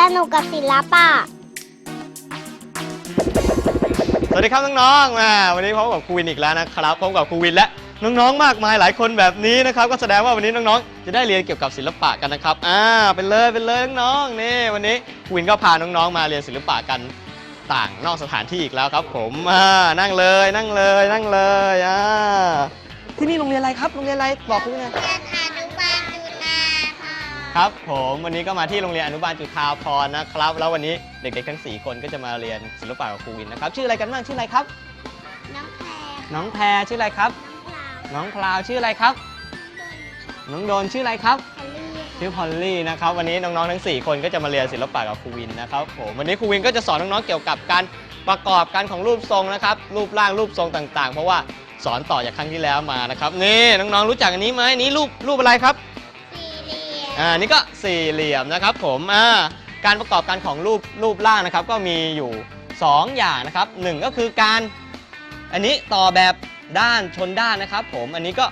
สนุกกับศิลปะ สวัสดีครับน้องๆมาวันนี้พบกับครูวินอีกแล้วนะครับพบกับครูวินและน้องๆ มากมายหลายคนแบบนี้นะครับ ก็แสดงว่าวันนี้น้องๆ จะได้เรียนเกี่ยวกับศิลปะกันนะครับ อ่าเป็นเลยเป็นเลยน้องๆ นี่วันนี้ครูวินก็พาน้องๆ มาเรียนศิลปะกันต่างนอกสถานที่อีกแล้วครับ ผมอ่านั่งเลยนั่งเลยนั่งเลยอ่าที่นี่โรงเรียนอะไรครับโรงเรียนอะไรบอกครูหน่อย เรียนอา ค่ะครับผมวันนี้ก็มาที่โรงเรียนอนุบาลจุฑาภรณ์นะครับ แล้ววันนี้เด็กๆทั้ง 4 คนก็จะมาเรียนศิลปะกับครูวินนะครับชื่ออะไรกันบ้างชื่ออะไรครับ น้องแพรน้องแพรชื่ออะไรครับ น้องพลาวน้องพลาวชื่ออะไรครับ น้องโดนชื่ออะไรครับพอลลี่ค่ะชื่อพอลลี่นะครับวันนี้น้องๆทั้ง 4 คนก็จะมาเรียนศิลปะกับครูวินนะครับผมวันนี้ครูวินก็จะสอนน้องๆเกี่ยวกับการประกอบการของรูปทรงนะครับรูปร่างรูปทรงต่างๆ เพราะว่าสอนต่อจากครั้งที่แล้วมานะครับนี่น้องๆรู้จักอันนี้ไหมนี่รูปรูปอะไรครับสี่เหลี่ยม อ่านี่ก็สี่เหลี่ยมนะครับผมอ่าการประกอบการของรูปรูปร่างนะครับ ก็มีอยู่ 2 อย่างนะครับหนึ่งก็คือการอันนี้ต่อแบบด้านชนด้านนะครับ ผมอันนี้ก็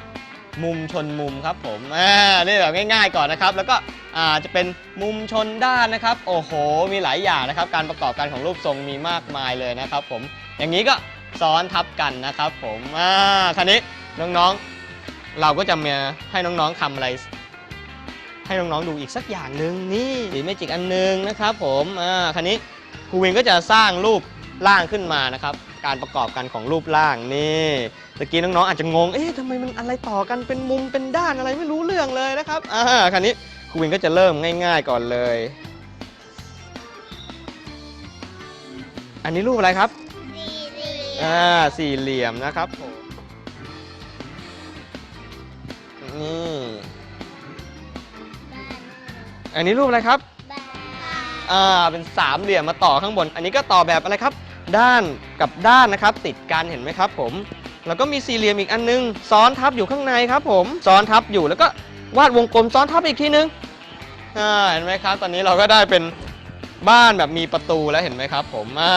มุมชนมุมครับผมอ่านี่แบบง่าย ๆ ก่อนนะครับ แล้วก็อ่าจะเป็นมุมชนด้านนะครับ โอ้โห มีหลายอย่างนะครับ การประกอบการของรูปทรงมีมากมายเลยนะครับ ผมอย่างนี้ก็ซ้อนทับกันนะครับ ผมอ่าคราวนี้น้องๆ เราก็จะมาให้น้องๆทำอะไร ให้น้องๆดูอีกสักอย่างหนึ่งนี่สีเมจิกอันหนึงนะครับผมอ่าคันนี้ครูวินก็จะสร้างรูปร่างขึ้นมานะครับ การประกอบกันของรูปร่างนี่ตะกี้น้องๆอาจจะงง เอ๊ะทำไมมันอะไรต่อกันเป็นมุมเป็นด้านอะไรไม่รู้เรื่องเลยนะครับอ่าคันนี้ครูวินก็จะเริ่มง่าย ๆก่อนเลย อันนี้รูปอะไรครับสี่เหลี่ยมอ่าสี่เหลี่ยมนะครับผมนี่ อันนี้รูปอะไรครับบ้านอ่า เป็นสามเหลี่ยมมาต่อข้างบน อันนี้ก็ต่อแบบอะไรครับ ด้านกับด้านนะครับ ติดกันเห็นไหมครับผม แล้วก็มีสี่เหลี่ยมอีกอันนึง ซ้อนทับอยู่ข้างในครับ ผม ซ้อนทับอยู่ แล้วก็วาดวงกลมซ้อนทับอีกทีนึง อ่า เห็นไหมครับ ตอนนี้เราก็ได้เป็นบ้านแบบมีประตูแล้วเห็นไหมครับ ผม อ่า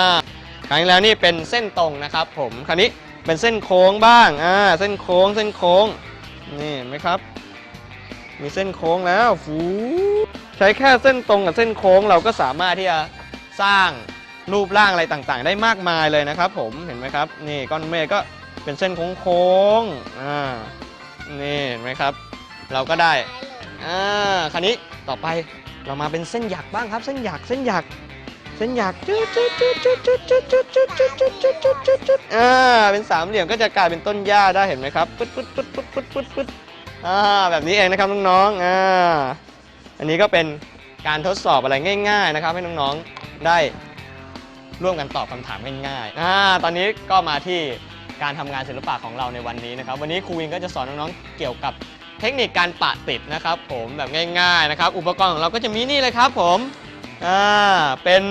ครั้งที่แล้วนี่เป็นเส้นตรงนะครับ ผม คราวนี้เป็นเส้นโค้งบ้าง อ่า เส้นโค้ง เส้นโค้ง นี่เห็นไหมครับ มีเส้นโค้งแล้วฟูใช้แค่เส้นตรงกับเส้นโค้งเราก็สามารถที่จะสร้างรูปร่างอะไรต่างๆ ได้มากมายเลยนะครับ ผมเห็นไหมครับ นี่ก้อนเมฆก็เป็นเส้นโค้งๆอ่านี่เห็นไหมครับ เราก็ได้อ่าคราวนี้ต่อไปเรามาเป็นเส้นหยักบ้างครับ เส้นหยักเส้นหยักเส้นหยักจุดจุดจุดจุดจุดจุดจุดจุดจุดจุดจุดจุดจุดจุดอ่าเป็นสามเหลี่ยมก็จะกลายเป็นต้นหญ้าได้เห็นไหมครับปึ๊ดปึ๊ดปึ๊ดปึ๊ดปึ๊ดปึ๊ดปึ๊ดอ่าแบบนี้เองนะครับน้องๆอ่า อันนี้ก็เป็นการทดสอบอะไรง่าย ๆนะครับ ให้น้องๆได้ร่วมกันตอบคำถามง่ายๆอ่าตอนนี้ก็มาที่การทำงานศิลปะของเราในวันนี้นะครับ วันนี้ครูวินก็จะสอนน้องๆเกี่ยวกับเทคนิคการปะติดนะครับ ผมแบบง่ายๆนะครับ อุปกรณ์ของเราก็จะมีนี่เลยครับ ผมอ่าเป็น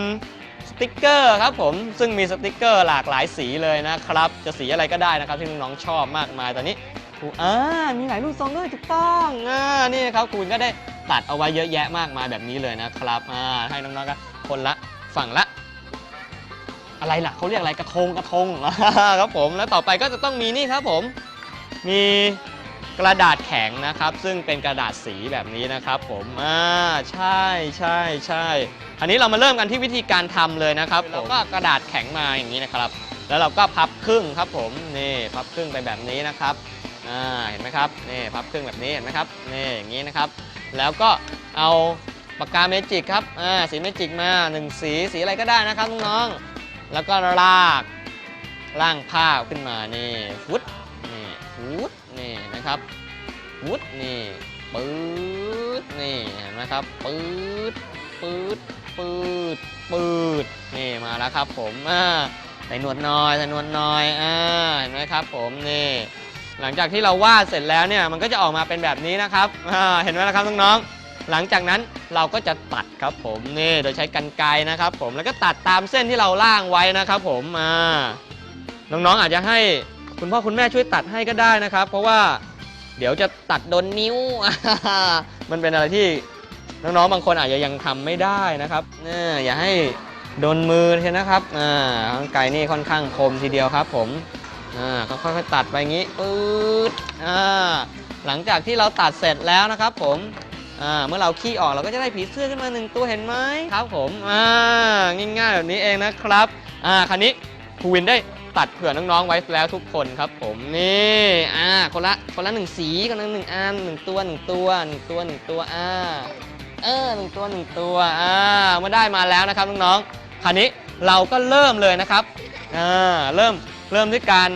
สติกเกอร์ครับผมซึ่งมีสติกเกอร์หลากหลายสีเลยนะครับ จะสีอะไรก็ได้นะครับที่น้องๆชอบมากมายตอนนี้ครูอ่ามีหลายรูปทรงด้วยถูกต้องอ่านี่นะครับคุณก็ได้ ตัดเอาไว้เยอะแยะมากมายแบบนี้เลยนะครับอ่าให้น้องๆก็คนละฝั่งละ อะไรล่ะเขาเรียกอะไรกระทงกระทง ครับผมแล้วต่อไปก็จะต้องมีนี่ครับผม มีกระดาษแข็งนะครับ ซึ่งเป็นกระดาษสีแบบนี้นะครับ ผมอ่าใช่ใช่ใช่อันนี้เรามาเริ่มกันที่วิธีการทำเลยนะครับเราก็กระดาษแข็งมาอย่างนี้นะครับ แล้วเราก็พับครึ่งครับผมนี่พับครึ่งไปแบบนี้นะครับอ่าเห็นไหมครับนี่พับครึ่งแบบนี้เห็นไหมครับนี่อย่างนี้นะครับ แล้วก็เอาปากกาเมจิกครับอ่าสีเมจิกมาหนึ่งสีสีอะไรก็ได้นะครับน้องๆแล้วก็ลากล่างผ้าขึ้นมานี่ฟุตนี่ฟูดนี่นะครับฟูดนี่ปื๊ดนี่เห็นไหมครับปื๊ดปื๊ดปื๊ดปื๊ดนี่มาแล้วครับผมอ่าใส่หนวดน้อยใส่หนวดน้อยอ่าเห็นไหมครับผมนี่ หลังจากที่เราวาดเสร็จแล้วเนี่ยมันก็จะออกมาเป็นแบบนี้นะครับเห็นไหมละครับน้องๆหลังจากนั้นเราก็จะตัดครับผมนี่โดยใช้กรรไกรนะครับผมแล้วก็ตัดตามเส้นที่เราล่างไว้นะครับผมน้องๆอาจจะให้คุณพ่อคุณแม่ช่วยตัดให้ก็ได้นะครับ เพราะว่าเดี๋ยวจะตัดโดนนิ้ว มันเป็นอะไรที่น้องๆบางคนอาจจะยังทำไม่ได้นะครับเนี่ยอย่าให้โดนมือใช่นะครับอ่าไกลนี่ค่อนข้างคมทีเดียวครับผม อ่าก็ค่อยๆตัดไปงี้ปื๊ดอ่าหลังจากที่เราตัดเสร็จแล้วนะครับผมอ่าเมื่อเราขี้ออกเราก็จะได้ผีเสื้อขึ้นมาหนึ่งตัวเห็นไหมครับผมอ่าง่ายๆแบบนี้เองนะครับอ่าคราวนี้ครูวินได้ตัดเผื่อน้องๆไว้แล้วทุกคนครับผมนี่อ่าคนละคนละหนึ่งสีคนละหนึ่งอันหนึ่งตัวหนึ่งตัวหนึ่งตัวหนึ่งตัวอ่าเออหนึ่งตัวหนึ่งตัวอ่าเมื่อได้มาแล้วนะครับน้องๆคราวนี้เราก็เริ่มเลยนะครับอ่าเริ่ม เริ่มด้วยการ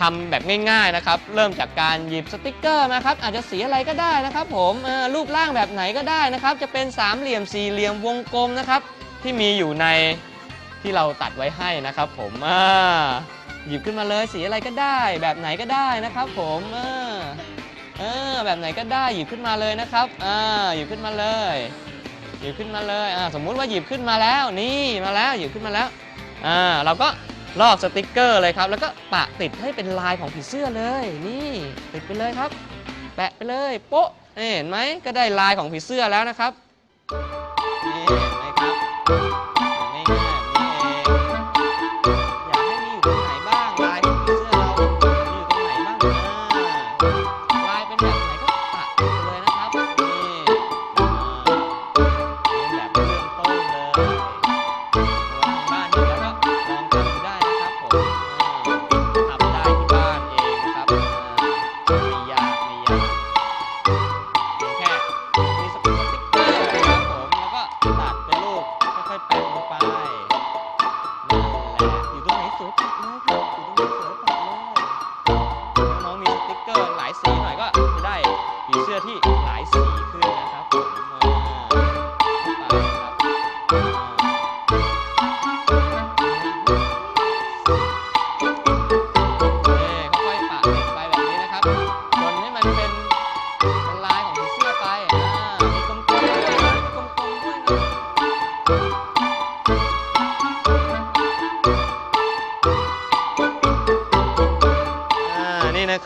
ทำแบบง่ายๆนะครับ เริ่มจากการหยิบสติกเกอร์มาครับ อาจจะสีอะไรก็ได้นะครับ ผมเออรูปร่างแบบไหนก็ได้นะครับ จะเป็นสามเหลี่ยมสี่เหลี่ยมวงกลมนะครับ ที่มีอยู่ในที่เราตัดไว้ให้นะครับ ผมอ่าหยิบขึ้นมาเลยสีอะไรก็ได้ แบบไหนก็ได้นะครับ ผมเออเออแบบไหนก็ได้หยิบขึ้นมาเลยนะครับอ่าหยิบขึ้นมาเลย หยิบขึ้นมาเลยอ่าสมมุติว่าหยิบขึ้นมาแล้วนี่มาแล้วหยิบขึ้นมาแล้วอ่าเราก็ ลอกสติกเกอร์เลยครับ แล้วก็ปะติดให้เป็นลายของผีเสื้อเลย นี่ติดไปเลยครับ แปะไปเลย โป๊ะเห็นไหมก็ได้ลายของผีเสื้อแล้วนะครับ สวยปักเลยครับอยู่ตรงไหนสวยปักเลยน้องๆมีสติ๊กเกอร์หลายสีหน่อยก็จะได้ผีเสื้อที่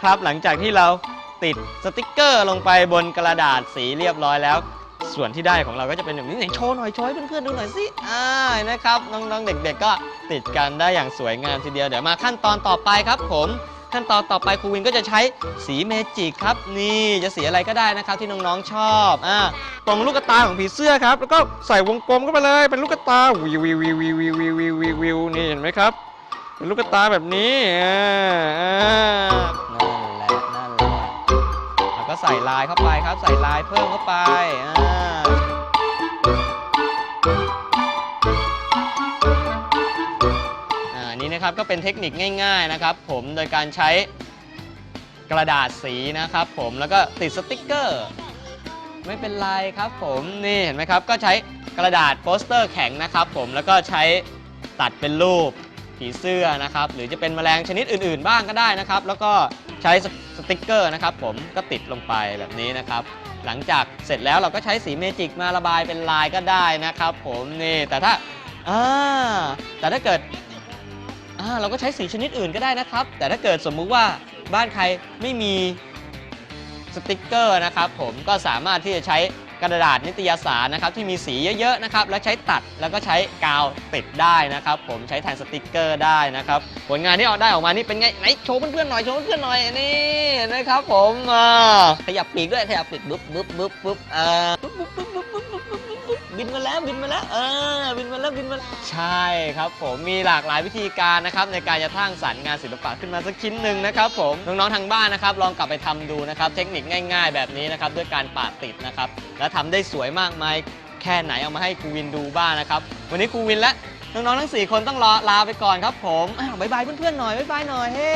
นะครับ หลังจากที่เราติดสติกเกอร์ลงไปบนกระดาษสีเรียบร้อยแล้ว ส่วนที่ได้ของเราก็จะเป็นแบบนี้ไหนโชว์หน่อยโชว์ให้เพื่อนๆดูหน่อยสิอ่านะครับน้องๆเด็ก ๆ ก็ติดกันได้อย่างสวยงามทีเดียวเดี๋ยวมาขั้นตอนต่อไปครับ ผมขั้นตอนต่อไปครูวินก็จะใช้สีเมจิกครับ นี่จะสีอะไรก็ได้นะครับที่น้องๆชอบอ่าตรงลูกตาของผีเสื้อครับ แล้วก็ใส่วงกลมเข้าไปเลยเป็นลูกตาวิววิววิววิววิววิววิววิววิวนี่เห็นไหมครับ เป็นลูกตาแบบนี้อ่า แล้วก็ใส่ลายเข้าไปครับ ใส่ลายเพิ่มเข้าไปอ่านี่นะครับก็เป็นเทคนิคง่าย ๆนะครับ ผมโดยการใช้กระดาษสีนะครับผมแล้วก็ติดสติกเกอร์ ไม่เป็นไรครับผมนี่เห็นไหมครับก็ใช้กระดาษโปสเตอร์แข็งนะครับผมแล้วก็ใช้ตัดเป็นรูปผีเสื้อนะครับ หรือจะเป็นแมลงชนิดอื่น ๆ บ้างก็ได้นะครับ แล้วก็ ใช้สติกเกอร์นะครับผมก็ติดลงไปแบบนี้นะครับ หลังจากเสร็จแล้วเราก็ใช้สีเมจิกมาระบายเป็นลายก็ได้นะครับ ผมนี่แต่ถ้าอ่าแต่ถ้าเกิดอ่าเราก็ใช้สีชนิดอื่นก็ได้นะครับ แต่ถ้าเกิดสมมุติว่าบ้านใครไม่มีสติกเกอร์นะครับ ผมก็สามารถที่จะใช้ กระดาษนิตยสารนะครับที่มีสีเยอะๆนะครับแล้วใช้ตัดแล้วก็ใช้กาวติดได้นะครับผมใช้แทนสติกเกอร์ได้นะครับผลงานที่ออกได้ออกมานี่เป็นไงไหนโชว์เพื่อนๆหน่อยโชว์เพื่อนๆหน่อยนี่นะครับผมขยับปีกด้วยขยับปีกบึ๊บบึ๊บบึ๊บบึ๊บเอ่าบึ๊บบึ๊บบึ๊บ บินมาแล้วบินมาแล้วเออบินมาแล้วบินมาแล้วใช่ครับผมมีหลากหลายวิธีการนะครับในการจะสร้างสรรค์งานศิลปะขึ้นมาสักชิ้นหนึ่งนะครับผมน้องๆทางบ้านนะครับลองกลับไปทำดูนะครับเทคนิคง่ายๆ แบบนี้นะครับด้วยการปาดติดนะครับและทำได้สวยมากมายแค่ไหนเอามาให้ครูวินดูบ้างนะครับวันนี้ครูวินและน้องๆทั้ง4คนต้องรอลาไปก่อนครับผมอ้าวบายบายเพื่อนๆหน่อยบ๊ายบายหน่อยเฮ้